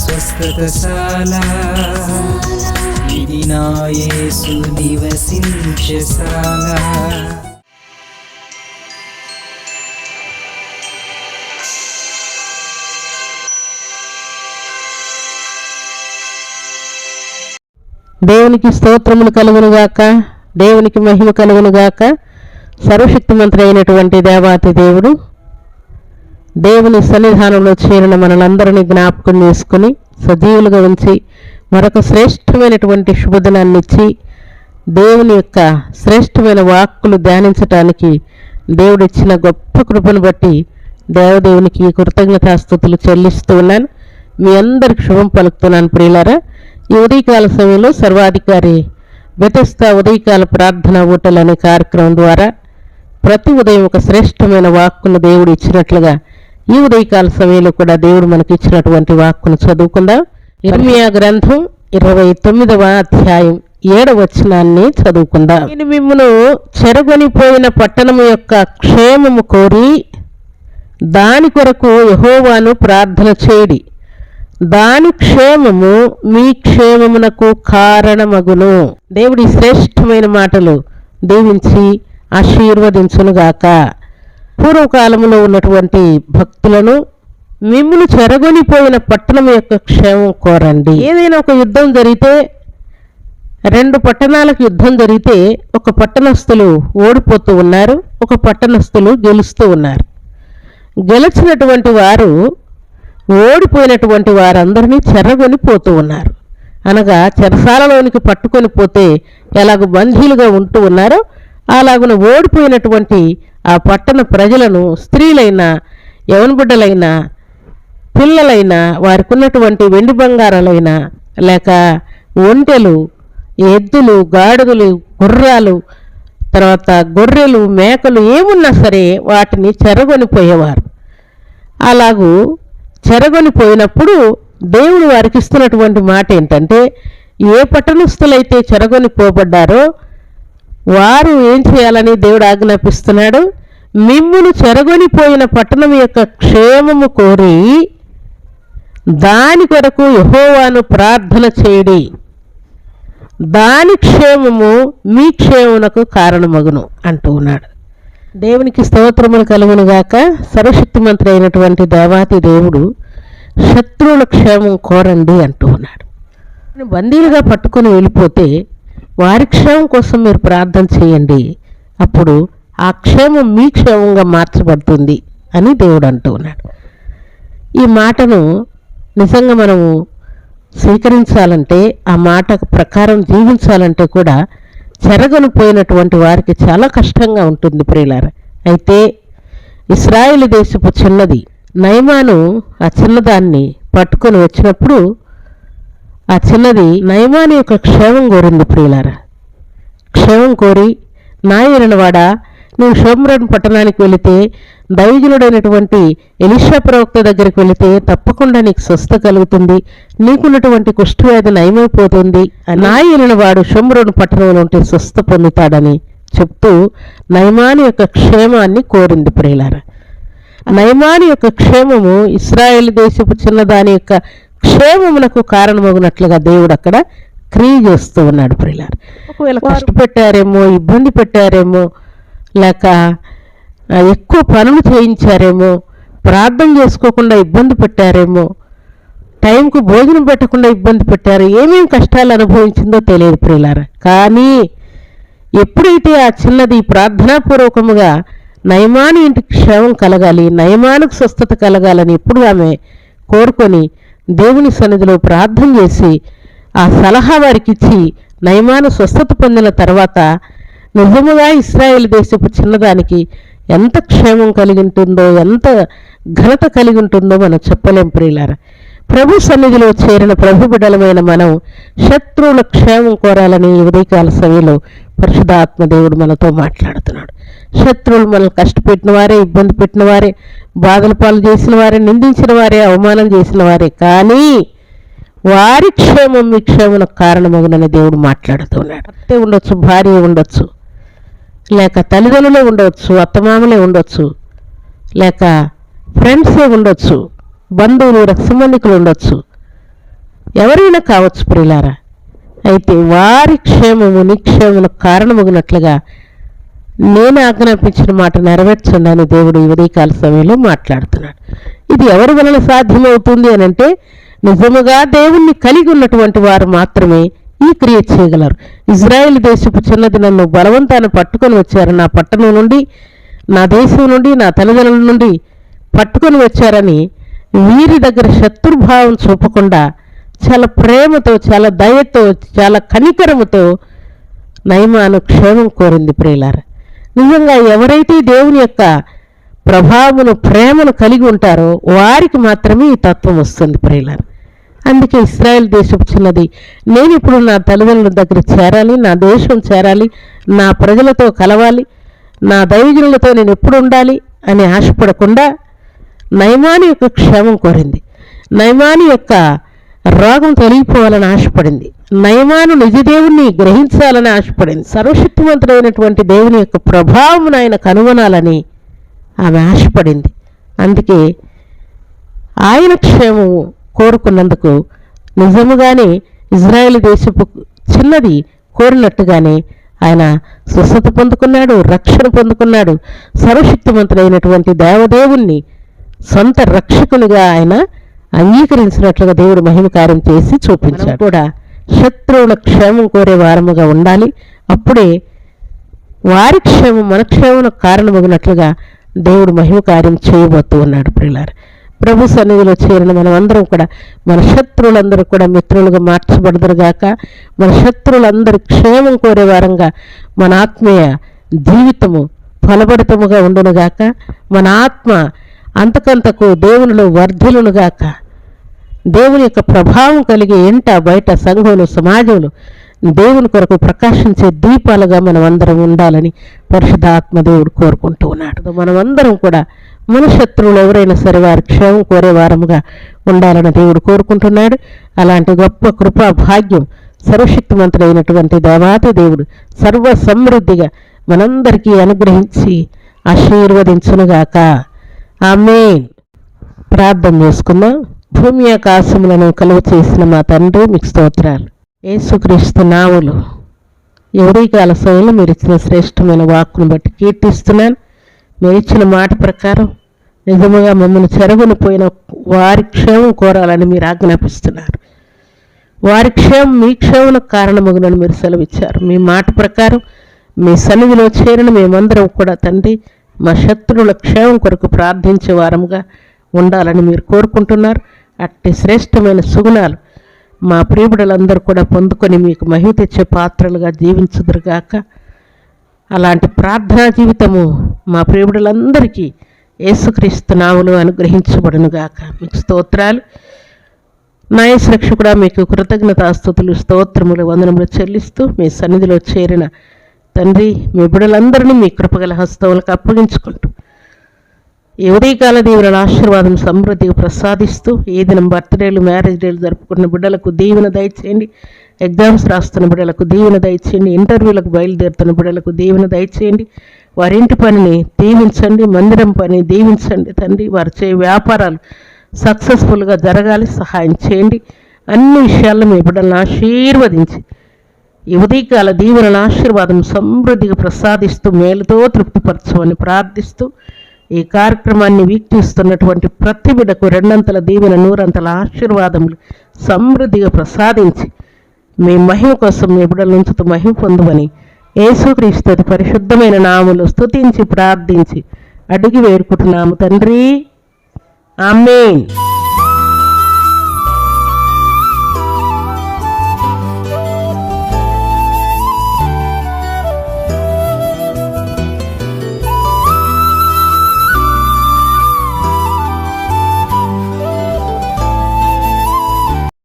స్వస్థతశాల. ఇది నా యేసు నివసించశాల దేవునికి స్తోత్రములు కలుగునుగాక దేవునికి మహిమ కలుగునుగాక సర్వశక్తిమంతుడు అయినటువంటి దేవాతి దేవుడు దేవుని సన్నిధానంలో చేరిన మనలందరినీ జ్ఞాపకం చేసుకుని సజీవులుగా ఉంచి మరొక శ్రేష్టమైనటువంటి శుభదినాన్ని ఇచ్చి దేవుని యొక్క శ్రేష్టమైన వాక్కులు ధ్యానించటానికి దేవుడిచ్చిన గొప్ప కృపను బట్టి దేవదేవునికి కృతజ్ఞతాస్థుతులు చెల్లిస్తూ ఉన్నాను. మీ అందరికి శుభం పలుకుతున్నాను ప్రియులారా. ఈ ఉదయకాల సమయంలో సర్వాధికారి బెతస్తా ఉదయకాల ప్రార్థన ఓటలు అనే కార్యక్రమం ద్వారా ప్రతి ఉదయం ఒక శ్రేష్టమైన వాక్కును దేవుడు ఇచ్చినట్లుగా ఈ ఉదయకాల సమయంలో కూడా దేవుడు మనకి ఇచ్చినటువంటి వాక్కును చదువుకుందాం. ఇర్మియా గ్రంథం ఇరవై తొమ్మిదవ అధ్యాయం ఏడవ వచనాన్ని చదువుకుందాం. నేను మిమ్మను చెరగొనిపోయిన పట్టణము యొక్క క్షేమము కోరి దాని కొరకు యహోవాను ప్రార్థన చేయడి. దాని క్షేమము మీ క్షేమమునకు కారణమగును. దేవుడి శ్రేష్టమైన మాటలు దీవించి ఆశీర్వదించునుగాక. పూర్వకాలంలో ఉన్నటువంటి భక్తులను మిమ్మును చెరగొనిపోయిన పట్టణం యొక్క క్షేమం కోరండి. ఏదైనా ఒక యుద్ధం జరిగితే రెండు పట్టణాలకు యుద్ధం జరిగితే ఒక పట్టణస్థులు ఓడిపోతూ ఉన్నారు ఒక పట్టణస్థులు గెలుస్తూ ఉన్నారు. గెలిచినటువంటి వారు ఓడిపోయినటువంటి వారందరినీ చెరగొని పోతూ ఉన్నారు. అనగా చెరసాలలోనికి పట్టుకొని పోతే ఎలాగ బంధీలుగా ఉంటూ ఉన్నారో అలాగున ఓడిపోయినటువంటి ఆ పట్టణ ప్రజలను స్త్రీలైన యవన బిడ్డలైన పిల్లలైన వారికి ఉన్నటువంటి వెండి బంగారాలైన లేక ఒంటెలు ఎద్దులు గాడుదలు గుర్రాలు తర్వాత గొర్రెలు మేకలు ఏమున్నా సరే వాటిని చెరగొనిపోయేవారు అలాగూ చెరగొనిపోయినప్పుడు దేవుడు వారికి ఇస్తున్నటువంటి మాట ఏంటంటే ఏ పట్టణస్థులైతే చెరగొని పోబడ్డారో వారు ఏం చేయాలని దేవుడు ఆజ్ఞాపిస్తున్నాడు? మిమ్మును చెరగొనిపోయిన పట్టణం యొక్క క్షేమము కోరి దాని కొరకు యహోవాను ప్రార్థన చేయడి. దాని క్షేమము మీ క్షేమమునకు కారణమగును అంటూ ఉన్నాడు. దేవునికి స్తోత్రములు కలుగునుగాక సర్వశక్తిమంత్రి అయినటువంటి దేవాతి దేవుడు శత్రువుల క్షేమం కోరండి అంటూ ఉన్నాడు. బందీలుగా పట్టుకొని వెళ్ళిపోతే వారి క్షేమం కోసం మీరు ప్రార్థన చేయండి. అప్పుడు ఆ క్షేమం మీ క్షేమంగా మార్చబడుతుంది అని దేవుడు అంటూ ఉన్నాడు. ఈ మాటను నిజంగా మనము స్వీకరించాలంటే ఆ మాట ప్రకారం జీవించాలంటే కూడా చెరగనిపోయినటువంటి వారికి చాలా కష్టంగా ఉంటుంది ప్రియులార. అయితే ఇస్రాయేల్ దేశపు చిన్నది నయమాను ఆ చిన్నదాన్ని పట్టుకొని వచ్చినప్పుడు ఆ చిన్నది నయమాని యొక్క క్షేమం కోరింది ప్రియులారా. క్షేమం కోరి నాయనవాడా నువ్వు షోమ్రన్ పట్టణానికి వెళితే దైవజనుడైనటువంటి ఎలిషా ప్రవక్త దగ్గరికి వెళితే తప్పకుండా నీకు స్వస్థ కలుగుతుంది నీకున్నటువంటి కుష్ఠవ్యాధి నయమైపోతుంది. నాయన వాడు షోమ్రోను పట్టణంలో ఉంటే స్వస్థ పొందుతాడని చెప్తూ నయమాని యొక్క క్షేమాన్ని కోరింది ప్రియులారా. నయమాని యొక్క క్షేమము ఇస్రాయేల్ దేశపు చిన్నదాని యొక్క క్షేమమునకు కారణమగునట్లుగా దేవుడు అక్కడ క్రియ చేస్తూ ఉన్నాడు ప్రియులార. ఒకవేళ కష్టపెట్టారేమో ఇబ్బంది పెట్టారేమో లేక ఎక్కువ పనులు చేయించారేమో ప్రార్థన చేసుకోకుండా ఇబ్బంది పెట్టారేమో టైంకు భోజనం పెట్టకుండా ఇబ్బంది పెట్టారు ఏమేం కష్టాలు అనుభవించిందో తెలియదు ప్రియులారా. కానీ ఎప్పుడైతే ఆ చిన్నది ప్రార్థనాపూర్వకముగా నయమాని ఇంటికి క్షేమం కలగాలి నయమానికి స్వస్థత కలగాలని ఎప్పుడు ఆమె కోరుకొని దేవుని సన్నిధిలో ప్రార్థన చేసి ఆ సలహా వారికి ఇచ్చి నయమాను స్వస్థత పొందిన తర్వాత నిజముగా ఇస్రాయేల్ దేశపు చిన్నదానికి ఎంత క్షేమం కలిగి ఉంటుందో ఎంత ఘనత కలిగి ఉంటుందో మనం చెప్పలేం ప్రియులారా. ప్రభు సన్నిధిలో చేరిన ప్రభు బిడలమైన మనం శత్రువుల క్షేమం కోరాలని ఉదయకాల సమయంలో పరిశుధాత్మ దేవుడు మనతో మాట్లాడుతున్నాడు. శత్రువులు మనల్ని కష్టపెట్టిన వారే ఇబ్బంది పెట్టిన వారే బాధల పాలు చేసిన వారే నిందించిన వారే అవమానం చేసిన వారే. కానీ వారి క్షేమం మీ క్షేమం కారణమగునని దేవుడు మాట్లాడుతున్నాడు. అత్తే ఉండొచ్చు భార్య ఉండొచ్చు లేక తల్లిదండ్రులే ఉండవచ్చు అత్తమామలే ఉండొచ్చు లేక ఫ్రెండ్సే ఉండొచ్చు బంధువులు రక్సమందికులు ఉండొచ్చు. ఎవరైనా కావచ్చు ప్రియులారా అయితే వారి క్షేమము నిక్షేమములకు కారణమగినట్లుగా నేను ఆజ్ఞాపించిన మాట నెరవేర్చండి అని దేవుడు ఈ ఉదయకాల సమయంలో మాట్లాడుతున్నాడు. ఇది ఎవరి వలన సాధ్యమవుతుంది అని అంటే నిజముగా దేవుణ్ణి కలిగి ఉన్నటువంటి వారు మాత్రమే ఈ క్రియ చేయగలరు. ఇజ్రాయెల్ దేశపు చిన్నది నన్ను బలవంతాన్ని పట్టుకొని వచ్చారు. నా పట్టణం నుండి నా దేశం నుండి నా తల్లిదండ్రుల నుండి పట్టుకొని వచ్చారని వీరి దగ్గర శత్రుభావం చూపకుండా చాలా ప్రేమతో చాలా దయతో చాలా కనికరముతో నయమాను క్షేమం కోరింది ప్రియులార. నిజంగా ఎవరైతే దేవుని యొక్క ప్రభావమును ప్రేమను కలిగి ఉంటారో వారికి మాత్రమే ఈ తత్వం వస్తుంది ప్రియులార. అందుకే ఇస్రాయల్ దేశపు చిన్నది నేను ఇప్పుడు నా తల్లిదండ్రుల దగ్గర చేరాలి నా దేశం చేరాలి నా ప్రజలతో కలవాలి నా దైవజనులతో నేను ఎప్పుడు ఉండాలి అని ఆశపడకుండా నయమాని యొక్క క్షేమం కోరింది. నయమాని యొక్క రోగం తొలగిపోవాలని ఆశపడింది. నయమాను నిజదేవుణ్ణి గ్రహించాలని ఆశపడింది. సర్వశక్తివంతుడైనటువంటి దేవుని యొక్క ప్రభావం ఆయన కనుగొనాలని ఆమె ఆశపడింది. అందుకే ఆయన క్షేమము కోరుకున్నందుకు నిజముగానే ఇజ్రాయెల్ దేశపు చిన్నది కోరినట్టుగానే ఆయన స్వస్థత పొందుకున్నాడు రక్షణ పొందుకున్నాడు. సర్వశక్తివంతుడైనటువంటి దేవదేవుణ్ణి సొంత రక్షకునిగా ఆయన అంగీకరించినట్లుగా దేవుడు మహిమ కార్యం చేసి చూపించాడు. కూడా శత్రువుల క్షేమం కోరే వారముగా ఉండాలి. అప్పుడే వారి క్షేమం మన క్షేమం కారణమగినట్లుగా దేవుడు మహిమ కార్యం చేయబోతూ ఉన్నాడు ప్రియులారు. ప్రభు సన్నిధిలో చేరిన మనం అందరం కూడా మన శత్రువులందరూ కూడా మిత్రులుగా మార్చబడదురుగాక మన శత్రువులందరి క్షేమం కోరే వారంగా మన ఆత్మీయ జీవితము ఫలభరితముగా ఉండునుగాక మన ఆత్మ అంతకంతకు దేవునిలో వర్ధిలునుగాక దేవుని యొక్క ప్రభావం కలిగి ఇంట బయట సంఘంలో సమాజంలో దేవుని కొరకు ప్రకాశించే దీపాలుగా మనం అందరం ఉండాలని పరిశుద్ధాత్మ దేవుడు కోరుకుంటూ ఉన్నాడు. మనమందరం కూడా మన శత్రువులు ఎవరైనా సరే వారి క్షేమం కోరేవారముగా ఉండాలని దేవుడు కోరుకుంటున్నాడు. అలాంటి గొప్ప కృపా భాగ్యం సర్వశక్తిమంతుడైనటువంటి దేవాతి దేవుడు సర్వ సమృద్ధిగా మనందరికీ అనుగ్రహించి ఆశీర్వదించునుగాక. ఆమెన్. ప్రార్థన చేసుకుందాం. భూమి ఆకాశములను కలువ చేసిన మా తండ్రి మీకు స్తోత్రాలు. యేసుక్రీస్తు నావులు ఎవరి కాల సమయంలో మీరు ఇచ్చిన శ్రేష్టమైన వాక్కును బట్టి కీర్తిస్తున్నాను. మీరు ఇచ్చిన మాట ప్రకారం నిజముగా మమ్మల్ని చెరగుని పోయిన వారి క్షేమం కోరాలని మీరు ఆజ్ఞాపిస్తున్నారు. వారి క్షేమం మీ క్షేమకు కారణమగునని మీరు సెలవిచ్చారు. మీ మాట ప్రకారం మీ సన్నిధిలో చేరిన మేమందరం కూడా తండ్రి మా శత్రువుల క్షేమం కొరకు ప్రార్థించే వారముగా ఉండాలని మీరు కోరుకుంటున్నారు. అట్టి శ్రేష్టమైన సుగుణాలు మా ప్రియుడులందరూ కూడా పొందుకొని మీకు మహిమ తెచ్చే పాత్రలుగా జీవించుదురుగాక. అలాంటి ప్రార్థనా జీవితము మా ప్రియుడులందరికీ యేసుక్రీస్తు నాములు అనుగ్రహించబడునుగాక. మీకు స్తోత్రాలు. నాయసు కూడా మీకు కృతజ్ఞతాస్థుతులు స్తోత్రములు వందనములు చెల్లిస్తూ మీ సన్నిధిలో చేరిన తండ్రి మీ బిడ్డలందరినీ మీ కృపగల హస్తములకు అప్పగించుకుంటూ ఈ ఉదయకాల దీవెనల ఆశీర్వాదం సమృద్ధిగా ప్రసాదిస్తూ ఏ దినం బర్త్డేలు మ్యారేజ్ డేలు జరుపుకున్న బిడ్డలకు దీవెన దయచేయండి. ఎగ్జామ్స్ రాస్తున్న బిడ్డలకు దీవెన దయచేయండి. ఇంటర్వ్యూలకు బయలుదేరుతున్న బిడ్డలకు దీవెన దయచేయండి. వారి ఇంటి పనిని దీవించండి. మందిరం పని దీవించండి తండ్రి. వారు చే వ్యాపారాలు సక్సెస్ఫుల్గా జరగాలి. సహాయం చేయండి. అన్ని విషయాల్లో మీ బిడ్డలను ఆశీర్వదించి ఈ ఉదయకాల దీవెనల ఆశీర్వాదం సమృద్ధిగా ప్రసాదిస్తూ మేలుతో తృప్తిపరచమని ప్రార్థిస్తూ ఈ కార్యక్రమాన్ని వీక్షిస్తున్నటువంటి ప్రతి బిడకు రెండంతల దీవెన నూరంతల ఆశీర్వాదములు సమృద్ధిగా ప్రసాదించి మీ మహిమ కోసం మీ బిడ్డల నుంచి మహిమ పొందుమని యేసుక్రీస్తు పరిశుద్ధమైన నాములు స్తుతించి ప్రార్థించి అడిగి వేడుకుంటున్నాము తండ్రి. ఆమెన్.